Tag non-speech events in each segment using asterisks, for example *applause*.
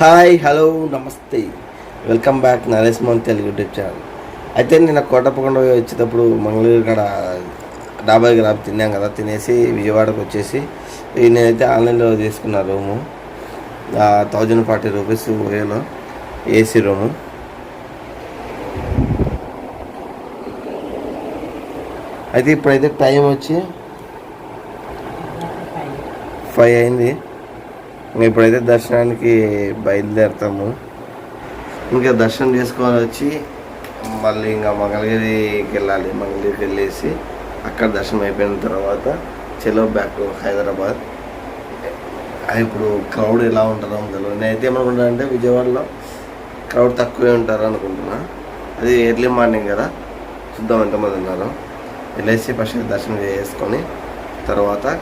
Hi hello నమస్తే. Welcome back Naresh Mohan Telugu YouTube channel. అయితే నేను కోటప్పకొండ వచ్చేటప్పుడు మంగళూరు కాడ డాబా దగ్గర తిన్నాం కదా తినేసి విజయవాడకు వచ్చేసి నేనైతే ఆన్లైన్లో తీసుకున్న రూము థౌజండ్ ఫార్టీ రూపీస్ వేలో ఏసీ రూము. అయితే ఇప్పుడైతే టైం వచ్చి ఫైవ్ అయింది. ఇప్పుడైతే దర్శనానికి బయలుదేరుతాము. ఇంకా దర్శనం చేసుకొని వచ్చి మళ్ళీ ఇంకా మంగళగిరికి వెళ్ళాలి. మంగళగిరికి వెళ్ళేసి అక్కడ దర్శనం అయిపోయిన తర్వాత చెలో బ్యాక్ హైదరాబాద్. ఇప్పుడు క్రౌడ్ ఎలా ఉంటుందో తెలియదు నేనైతే ఏమనుకుంటున్నా అంటే విజయవాడలో క్రౌడ్ తక్కువే ఉంటారు అనుకుంటున్నా. అది ఎర్లీ మార్నింగ్ కదా. చూద్దాం ఎంతమంది ఉన్నారు. వెళ్ళేసి ఫస్ట్ దర్శనం చేసుకొని తర్వాత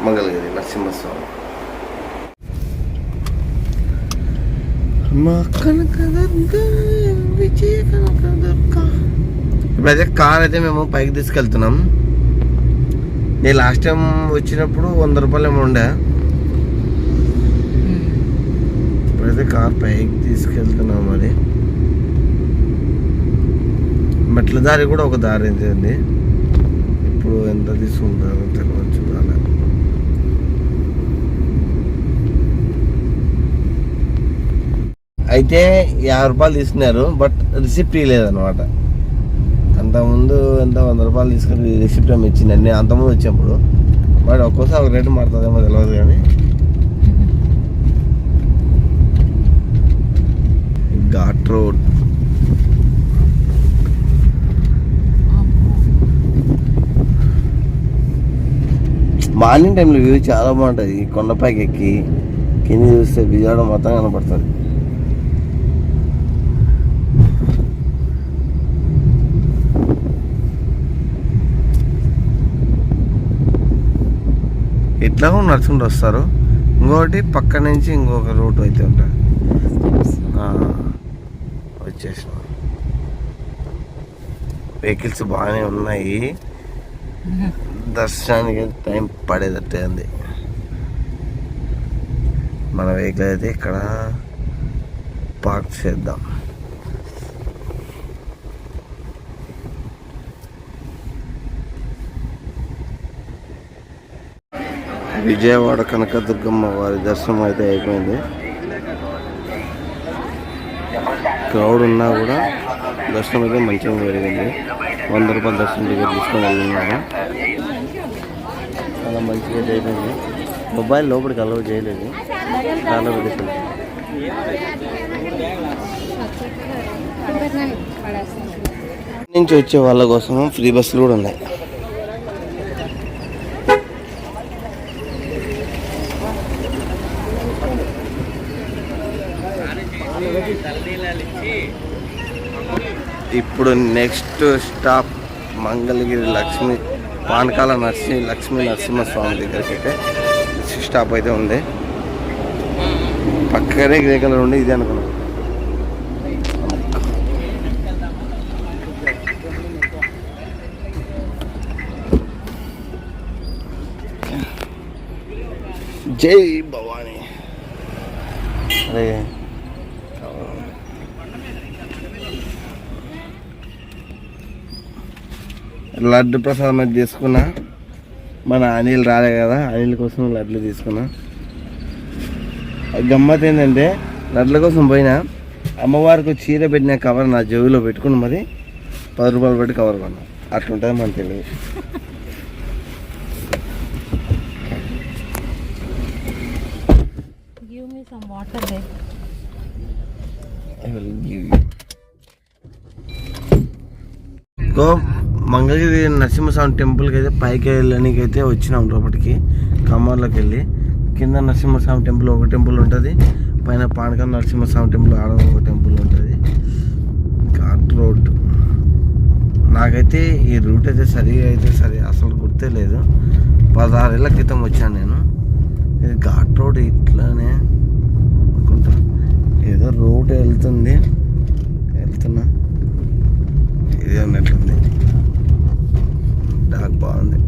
మంగళగిరి నరసింహస్వామి. మా కనకదుర్గ ఇప్పుడైతే కార్ అయితే మేము పైకి తీసుకెళ్తున్నాం. నేను లాస్ట్ టైం వచ్చినప్పుడు వంద రూపాయలు ఏమో ఉండే. ఇప్పుడైతే కార్ పైకి తీసుకెళ్తున్నాం మరి. మెట్ల దారి కూడా ఒక దారి ఉంది ఇప్పుడు ఎంత తీసుకుంటారో తెలియదు చూడాలి అయితే యాభై రూపాయలు తీసుకున్నారు బట్ రిసిప్ట్ ఇవ్వలేదన్నమాట అంతకుముందు ఎంత వంద రూపాయలు తీసుకుని రిసిప్ట్ ఏమి ఇచ్చింది నేను అంతకుముందు వచ్చినప్పుడు బట్ ఒక్కోసారి ఒక రేటు మారుతుందేమో తెలియదు కానీ. Ghat road. మార్నింగ్ టైంలో వ్యూ చాలా బాగుంటుంది. ఈ కొండపైకి ఎక్కి కింద చూస్తే విజయవాడ మొత్తం కనపడుతుంది. ఇట్లా నడుచుకుంటూ వస్తారు. ఇంకొకటి పక్క నుంచి ఇంకొక రూట్ అయితే ఉంటుంది ఆ, వచ్చేసాం వెహికల్స్ బాగానే ఉన్నాయి. దర్శనానికి టైం పడేటట్టే ఉంది. మన వెహికల్ అయితే ఇక్కడ పార్క్ చేద్దాం. విజయవాడ కనకదుర్గమ్మ వారి దర్శనం అయితే అయిపోయింది. క్రౌడ్ ఉన్నా కూడా దర్శనం అయితే మంచిగా జరిగింది. వంద రూపాయల దర్శనం టికెట్ తీసుకొని వెళ్ళినారు. చాలా మంచిగా జరిగింది. అయిపోయింది మొబైల్ లోపలికి అలౌ చేయలేదు. చాలా పెట్టేసింది నుంచి వచ్చే వాళ్ళ కోసం ఫ్రీ బస్సులు కూడా ఉన్నాయి. ఇప్పుడు నెక్స్ట్ స్టాప్ మంగళగిరి లక్ష్మి పానకాల నరసి లక్ష్మీ నరసింహస్వామి దగ్గరికి అయితే స్టాప్ అయితే ఉంది. పక్కనే గ్రే కలర్ ఉండి ఇది అనుకున్నాం. జై భవానీ. అదే లడ్డు ప్రసాదం అయితే తీసుకున్నా. మన అనిల్ రాలే కదా అనిల్ కోసం లడ్లు తీసుకున్నా. గమ్మత్ ఏంటంటే లడ్ల కోసం పోయినా. అమ్మవారికి చీర పెట్టిన కవర్ నా జోబిలో పెట్టుకుని మరి పది రూపాయలు పెట్టి కవర్ కొన్నా. అట్లుంటుంది మన తెలియదు. Give మంగళగిరి నరసింహస్వామి టెంపుల్కి అయితే పైకి వెళ్ళడానికి అయితే వచ్చినాం లోపలికి కమ్మర్లోకి వెళ్ళి. కింద నరసింహస్వామి టెంపుల్ ఒక టెంపుల్ ఉంటుంది పైన పానకం నరసింహస్వామి టెంపుల్ ఆడ ఒక టెంపుల్ ఉంటుంది. Ghat road. నాకైతే ఈ రూట్ అయితే సరిగా అయితే సరి అసలు గుర్తే లేదు. పదహారేళ్ళ క్రితం వచ్చాను నేను. ఇది ఘాట్ రోడ్ ఇట్లానే అనుకుంటా. ఏదో రోడ్ వెళ్తుంది. వెళ్తున్నా. ఇది అన్నట్లుంది. డాక్ బాగుంది.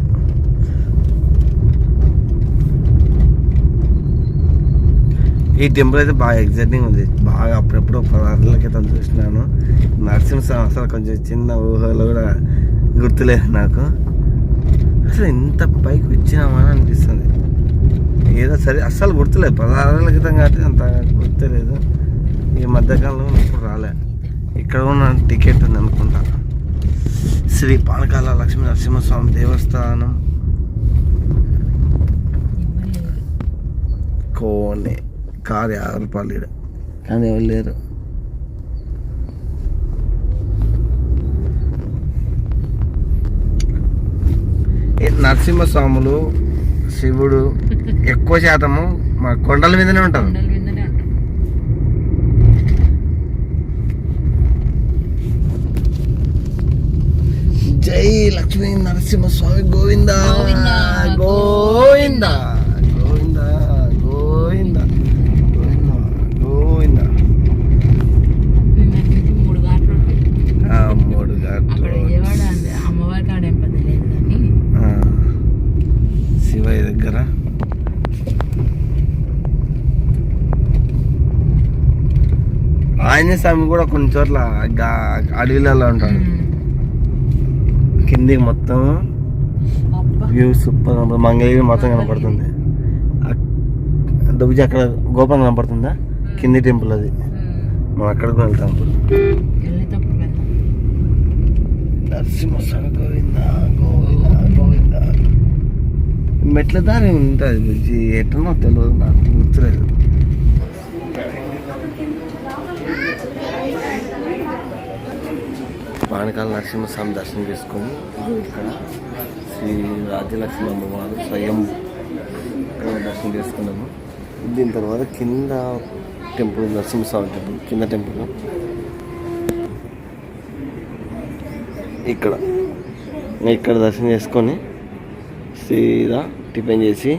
ఈ టెంపుల్ అయితే బాగా ఎగ్జైటింగ్ ఉంది. బాగా అప్పుడెప్పుడు పదార్థాల క్రితం చూసినాను. నరసింహస్వామి అసలు కొంచెం చిన్న ఊహలో కూడా గుర్తులేదు నాకు. అసలు ఇంత పైకి వచ్చినామా అని అనిపిస్తుంది. ఏదో సరే అస్సలు గుర్తులేదు. పదహారేళ్ళ క్రితం కాబట్టి అంత గుర్తులేదు. ఈ మధ్యకాలంలో ఇప్పుడు రాలే. ఇక్కడ ఉన్న టికెట్ ఉంది అనుకుంటా శ్రీ పానకాల లక్ష్మీ నరసింహస్వామి దేవస్థానం. కోనే కారు యాభై రూపాయలు కానీ ఎవరు లేరు. నరసింహస్వాములు శివుడు ఎక్కువ శాతము మా కొండల మీదనే ఉంటారు కొండల మీదనే ఉంటాం జై లక్ష్మీ నరసింహస్వామి గోవింద. గోవింద, గోవింద గోవింద. గోవింద గోవింద మూడు శివయ్య దగ్గర. ఆంజనేయ స్వామి కూడా కొన్ని చోట్ల అడవిలలో ఉంటాడు. కిందికి మొత్తం వ్యూ సూపర్ కనపడుతుంది మంగళగిరి మొత్తం కనపడుతుంది. దుబ్బి అక్కడ గోపురం కనపడుతుందా? కింది టెంపుల్ అది. మనం అక్కడికి వెళ్తాం నరసింహస్వామి గోవింద గోవింద గోవింద. మెట్ల దారి ఉంటుంది బుజ్జి. ఎట్టనో తెలియదు నాకు. గుర్తులేదు. పానకాల నరసింహస్వామి దర్శనం చేసుకొని ఇక్కడ శ్రీ రాజ్యలక్ష్మి అమ్మవారు స్వయం ఇక్కడ దర్శనం చేసుకున్నాము. దీని తర్వాత కింద టెంపుల్ నరసింహస్వామి టెంపుల్ కింద టెంపుల్. ఇక్కడ. ఇక్కడ దర్శనం చేసుకొని సీదా టిఫిన్ చేసి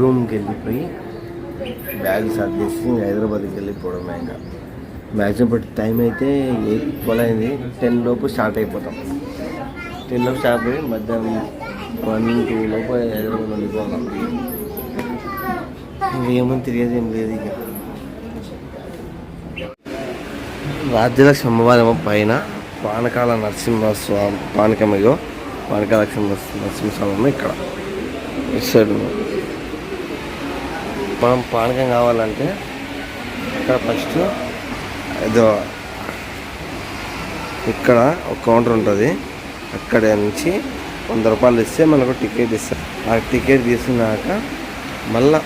రూమ్కి వెళ్ళిపోయి బ్యాగ్ సర్దేసి హైదరాబాద్కి వెళ్ళిపోవడమే ఇంకా. మ్యాక్సిమం ఇప్పుడు టైం అయితే ఎయిట్ ట్వెల్వ్ టెన్ లోపు స్టార్ట్ అయిపోతాం. టెన్ లోపు స్టార్ట్ అయ్యి మధ్యాహ్నం వన్ టూ లోపు హైదరాబాద్ వెళ్ళిపోతాం ఇంకేమని తెలియదు ఏం లేదు ఇక. రాజ్యలక్ష్మి అమ్మవారి పైన పానకాల నరసింహస్వామి పానకమయ్యో పానకాల నరసింహస్వామి ఇక్కడ. ఇస్తాడు మనం పానకం కావాలంటే ఇక్కడ ఫస్ట్ ఏదో ఇక్కడ ఒక కౌంటర్ ఉంటుంది. అక్కడ నుంచి వంద రూపాయలు ఇస్తే మనకు టికెట్ ఇస్తారు ఆ టికెట్ తీసుకున్నాక మళ్ళా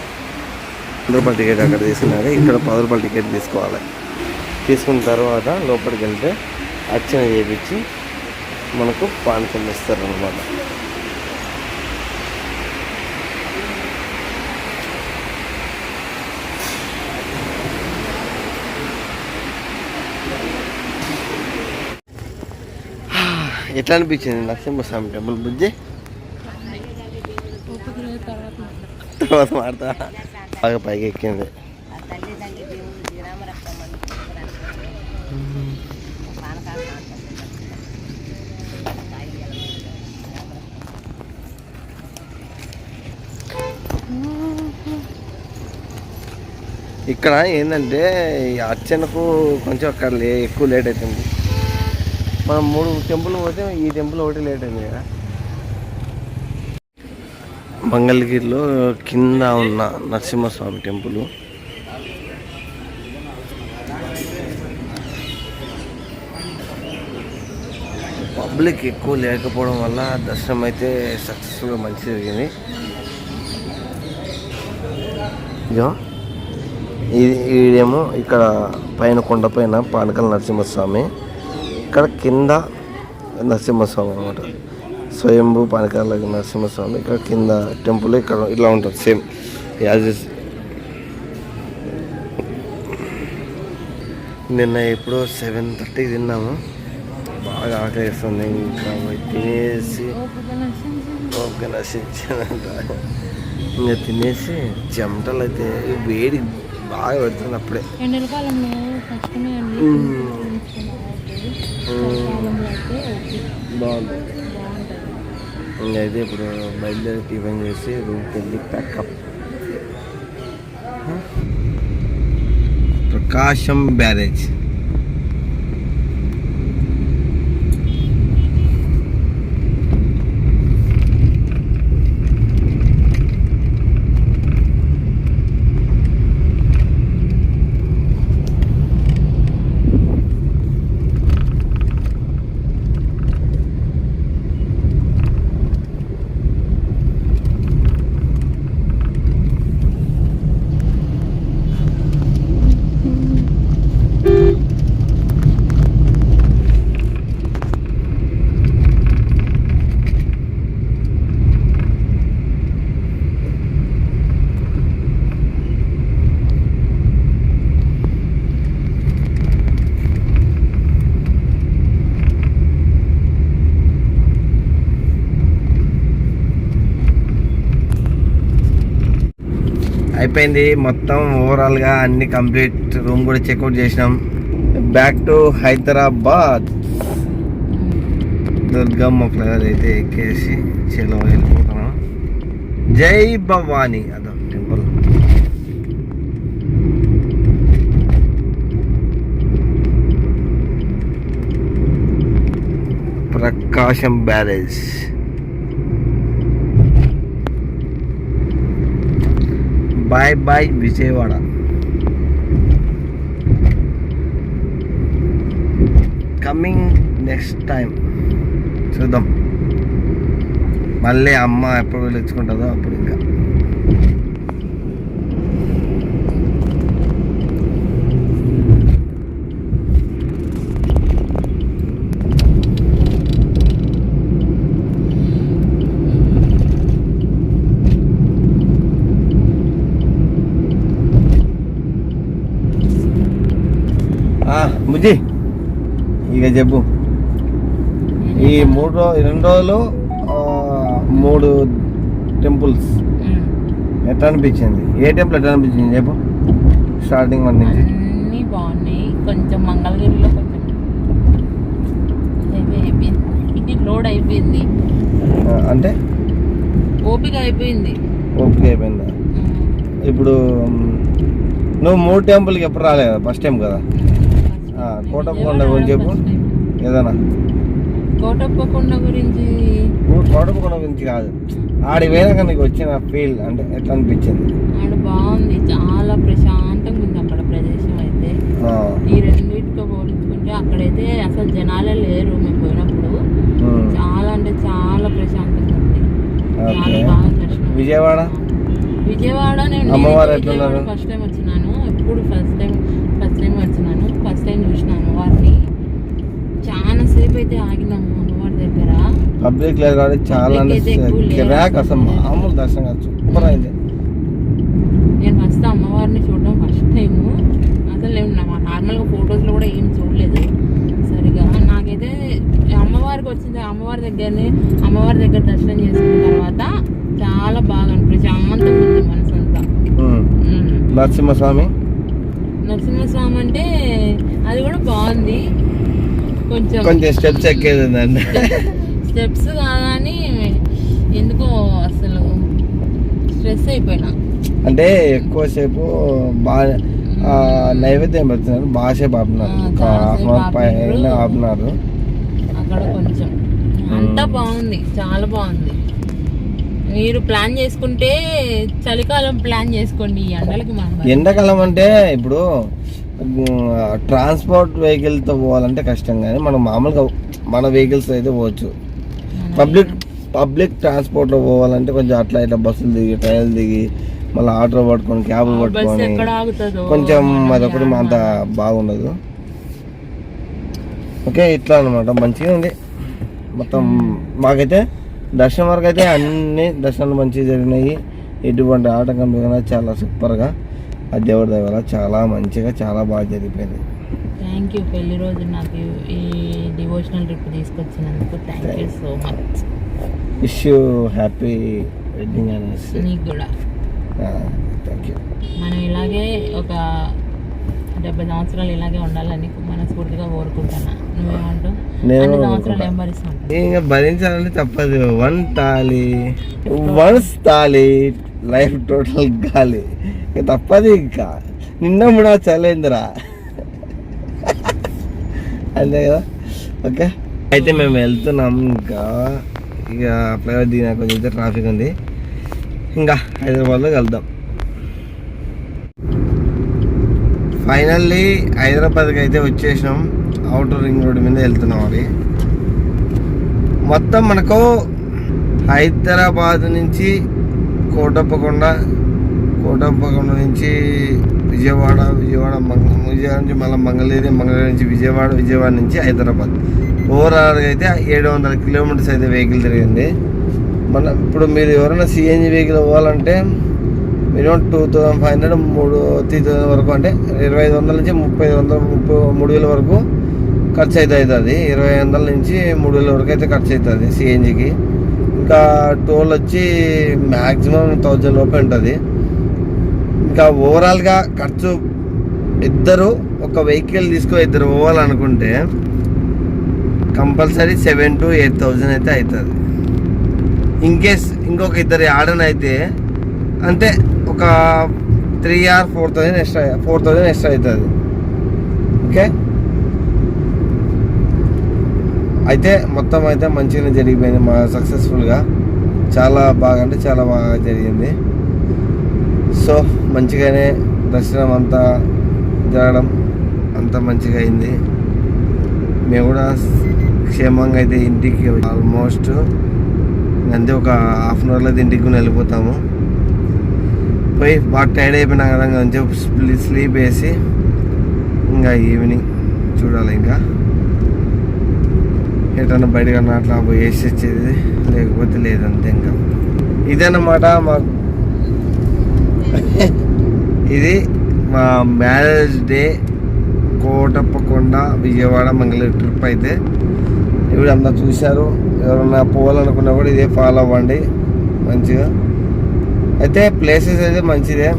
వంద రూపాయల టికెట్ అక్కడ తీసుకున్నాక ఇక్కడ పది రూపాయల టికెట్ తీసుకోవాలి. తీసుకున్న తర్వాత లోపలికి వెళ్తే అర్చన చేయించి మనకు పానకం ఇస్తారు అనమాట ఎట్లా అనిపించింది? నరసింహస్వామి టెంపుల్ బుజ్జి? తర్వాత మాడతా. బాగా పైకి ఎక్కింది. ఇక్కడ ఏంటంటే ఈ అర్చనకు కొంచెం అక్కడ లే ఎక్కువ లేట్ అవుతుంది. మనం మూడు టెంపుల్ పోతే ఈ టెంపుల్ ఒకటి లేట్ అయింది కదా. మంగళగిరిలో కింద ఉన్న నరసింహస్వామి టెంపుల్. పబ్లిక్ ఎక్కువ లేకపోవడం వల్ల దర్శనం అయితే సక్సెస్ఫుల్గా మంచి జరిగింది. ఇదో ఇది ఈడేమో ఇక్కడ పైన కొండపైన పానకల నరసింహస్వామి. ఇక్కడ కింద నరసింహస్వామి అనమాట స్వయంభూ పానకాల నరసింహస్వామి ఇక్కడ కింద టెంపుల్ ఇక్కడ ఇలా ఉంటుంది సేమ్ యాజ్ ఇస్. నిన్న ఎప్పుడో సెవెన్ థర్టీకి తిన్నాము. బాగా ఆకలి వేస్తుంది ఇంకా తినేసి ఓకే నశించానంట ఇంకా తినేసి చెమటలు అయితే వేడి బాగా పెడుతుంది అప్పుడే. बैलदेरी टिफ़िन पैकअप प्रकाशम बारेज అయిపోయింది. మొత్తం ఓవరాల్గా అన్ని కంప్లీట్ రూమ్ కూడా చెక్అవుట్ చేసినాం. Back to Hyderabad Durgamma flyover అయితే ఎక్కేసి చెలో వెళ్ళిపోతున్నాం. జై భవానీ. అదో temple Prakasam barrage bye bye Vijayawada coming next time చూద్దాం. మళ్ళీ అమ్మ ఎప్పుడు వెళ్ళొచ్చుకుంటుందో అప్పుడు ఇంకా. బుజ్జి ఇక చెప్పు. ఈ మూడు రో రెండు రోజులు మూడు టెంపుల్స్. ఎట్లా అనిపించింది? ఏ టెంపుల్ ఎట్లా అనిపించింది చెప్పు? స్టార్టింగ్ వన్ నుంచి. అన్నీ బాగున్నాయి. కొంచెం మంగళగిరిలో కొంచెం హెవీ అయిపోయింది. *laughs* లోడ్ అయిపోయింది. అంటే? ఓపిక అయిపోయింది. ఓకే అయిపోయిందా. ఇప్పుడు నువ్వు మూడు టెంపుల్కి ఎప్పుడు రాలేదు? ఫస్ట్ టైం కదా? కోటప్పకొండ గురించి చెప్పు. ఏదైనా. కోటప్పకొండ గురించి? కోటప్పకొండ గురించి కాదు. ఆడి పోయినాక నీకు వచ్చిన ఫీల్ అంటే ఎట్లా అనిపించింది? ఆడ బాగుంది. చాలా ప్రశాంతంగా ఉంది అక్కడ ప్రదేశం అయితే. ఈ రెండింటితో పోల్చుకుంటే అక్కడైతే అసలు జనాలే లేరు మేము పోయినప్పుడు. చాలా అంటే చాలా ప్రశాంతంగా ఉంది. చాలా బాగా దర్శనం. విజయవాడ? విజయవాడ నేను? ఫస్ట్ టైం వచ్చినాను. ఎప్పుడు ఫస్ట్ టైం ఫస్ట్ టైం వచ్చినాను ఫస్ట్ టైం చూసిన అమ్మవారిని చాలా సేపు అయితే ఆగినాము అమ్మవారి దగ్గర. పబ్లిక్ లేదు కాబట్టి చాలా. కిరాక్ అసలు మామూలు దర్శనం కాదు సూపర్ అయింది. నేను ఫస్ట్ అమ్మవారిని చూడడం ఫస్ట్ టైము అసలు నేను నార్మల్గా ఫొటోస్లో కూడా ఏం చూడలేదు సరిగా. నాకైతే అమ్మవారికి వచ్చింది అమ్మవారి దగ్గరనే అమ్మవారి దగ్గర దర్శనం చేసుకున్న తర్వాత చాలా బాగా అనిపించింది. ప్రశాంతంగా ఉంది మనసంతా. నరసింహస్వామి? నరసింహస్వామి అంటే అది కూడా బాగుంది. కొంచెం కొంచెం స్టెప్స్ ఎక్కేది ఉందండి స్టెప్స్ కాదని ఎందుకో అసలు స్ట్రెస్ అయిపోయినా. అంటే ఎక్కువసేపు బాగా నైవేద్యం పెడుతున్నారు. బాగాసేపు ఆపినారు హాఫ్ అన్ అవర్ పైన ఆపినారు. ఆపినారు అక్కడ కొంచెం. అంతా బాగుంది. చాలా బాగుంది. మీరు ప్లాన్ చేసుకుంటే చలికాలం ప్లాన్ చేసుకోండి ఎండలకి మనం ఎండాకాలం అంటే ఇప్పుడు ట్రాన్స్పోర్ట్ వెహికల్తో పోవాలంటే కష్టం కానీ మనం మామూలుగా మన వెహికల్స్ అయితే పోవచ్చు. పబ్లిక్ పబ్లిక్ ట్రాన్స్పోర్ట్లో పోవాలంటే కొంచెం అట్లా ఇట్లా బస్సులు దిగి ట్రైన్లు దిగి మళ్ళీ ఆటో పట్టుకొని బస్సు పట్టుకొని కొంచెం అదొకటి అంత బాగుండదు. ఓకే ఇట్లా అనమాట మంచిగా ఉంది. మొత్తం మాకైతే దర్శనం వరకు అయితే అన్ని దర్శనాలు మంచిగా జరిగినాయి. ఎటువంటి ఆటంకం లేకుండా చాలా సూపర్గా ఆ దేవుడి దగ్గర చాలా మంచిగా చాలా బాగా జరిగిపోయింది. థ్యాంక్ యూ పెళ్ళి రోజు నాకు ఈ devotional trip తీసుకొచ్చినందుకు thank you so much wish you happy wedding అనేసి నీకు కూడా. థ్యాంక్ యూ మనం ఇలాగే ఒక డెబ్బై సంవత్సరాలు ఇలాగే ఉండాలని మనస్ఫూర్తిగా కోరుకుంటున్నా. నువ్వేమంటావు నేను ఇంకా భరించాలంటే తప్పదు. వన్ తాలి. వన్స్ తాలి. లైఫ్ టోటల్ గాలి. ఇంకా తప్పదు ఇంకా. నిన్న కూడా చలేందిరా. అంతే కదా? ఓకే. అయితే మేము వెళ్తున్నాం ఇంకా. ఇక ఫ్లైఓవర్ దిగిన కొంచెం ట్రాఫిక్ ఉంది. ఇంకా హైదరాబాద్లో కలుద్దాం. ఫైనల్లీ హైదరాబాద్కి అయితే వచ్చేసినాం. అవుటర్ రింగ్ రోడ్ మీద వెళ్తున్నాం అది. మొత్తం మనకు హైదరాబాద్ నుంచి కోటప్పకొండ కోటప్పకొండ నుంచి విజయవాడ విజయవాడ మంగ విజయవాడ నుంచి మళ్ళీ మంగళగిరి మంగళగిరి నుంచి విజయవాడ విజయవాడ నుంచి హైదరాబాద్. ఓవరాల్గా అయితే ఏడు వందల కిలోమీటర్స్ అయితే వెహికల్ తిరిగింది. మన ఇప్పుడు మీరు ఎవరైనా సిఎన్జి వెహికల్ పోవాలంటే minimum two thousand five hundred మూడు త్రీ థౌసండ్ వరకు అంటే ఇరవై ఐదు వందల నుంచి ముప్పై ఐదు వందల ముప్పై మూడు వేల వరకు ఖర్చు అయితే అవుతుంది ఇరవై వందల నుంచి మూడు వేల వరకు అయితే ఖర్చు అవుతుంది సిఎన్జికి ఇంకా టోల్ వచ్చి మ్యాక్సిమం థౌజండ్ లోపే ఉంటుంది. ఇంకా ఓవరాల్గా ఖర్చు ఇద్దరు ఒక వెహికల్ తీసుకో ఇద్దరు పోవాలనుకుంటే compulsory seven to eight thousand అయితే అవుతుంది ఇన్ కేస్ ఇంకొక ఇద్దరు ఆడన్ అయితే అంటే ఒక three or four thousand extra four thousand extra అవుతుంది ఓకే? అయితే మొత్తం అయితే మంచిగానే జరిగిపోయింది. మా సక్సెస్ఫుల్గా చాలా బాగా అంటే చాలా బాగా జరిగింది. సో మంచిగానే దర్శనం అంతా జరగడం అంతా మంచిగా అయింది. మేము కూడా క్షేమంగా అయితే ఇంటికి ఆల్మోస్ట్ అంతే ఒక హాఫ్ అన్ అవర్లో ఇంటికి కూడా వెళ్ళిపోతాము. పోయి బాగా టైర్డ్ అయిపోయినా కదా ఇంకా కొంచెం స్లీప్ వేసి ఇంకా ఈవినింగ్ చూడాలి ఇంకా. ఎటన్నా బయటకన్నా అట్లా పోయి వేసి వచ్చేది లేకపోతే లేదంతే ఇంకా. ఇదన్నమాట మా ఇది మా marriage day Kotappakonda Vijayawada Mangaluru trip అయితే. ఇప్పుడు అంతా చూశారు. ఎవరన్నా పోవాలనుకున్నా కూడా ఇదే ఫాలో అవ్వండి. మంచిగా. అయితే ప్లేసెస్ అయితే మంచిదే.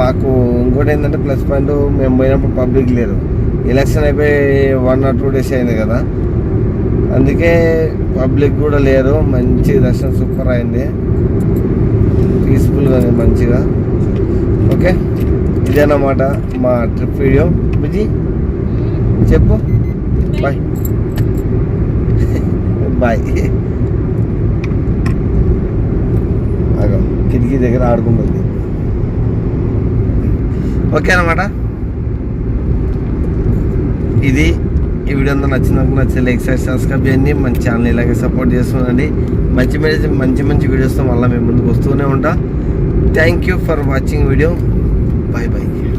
మాకు ఇంకోటి ఏంటంటే ప్లస్ పాయింట్ మేము పోయినప్పుడు పబ్లిక్ లేరు ఎలక్షన్ అయిపోయి వన్ ఆర్ టూ డేస్ అయింది కదా. అందుకే పబ్లిక్ కూడా లేరు. మంచి దర్శనం సూపర్ అయింది. పీస్ఫుల్గా మంచిగా. ఓకే? ఇదేనమాట మా ట్రిప్ వీడియో. బుజీ చెప్పు. బాయ్. *laughs* బాయ్. అగో కిటికీ దగ్గర ఆడుకుంటుంది. ఓకే అనమాట ఇది ఈ వీడియో అంతా నచ్చినందుకు నచ్చే లైక్ షేర్ సబ్స్క్రైబ్ చేయండి. మన ఛానల్ ఇలాగే సపోర్ట్ చేస్తుండండి. మంచి మంచి మంచి మంచి వీడియోస్తో మళ్ళీ మేము ముందుకు వస్తూనే ఉంటా. Thank you for watching video bye bye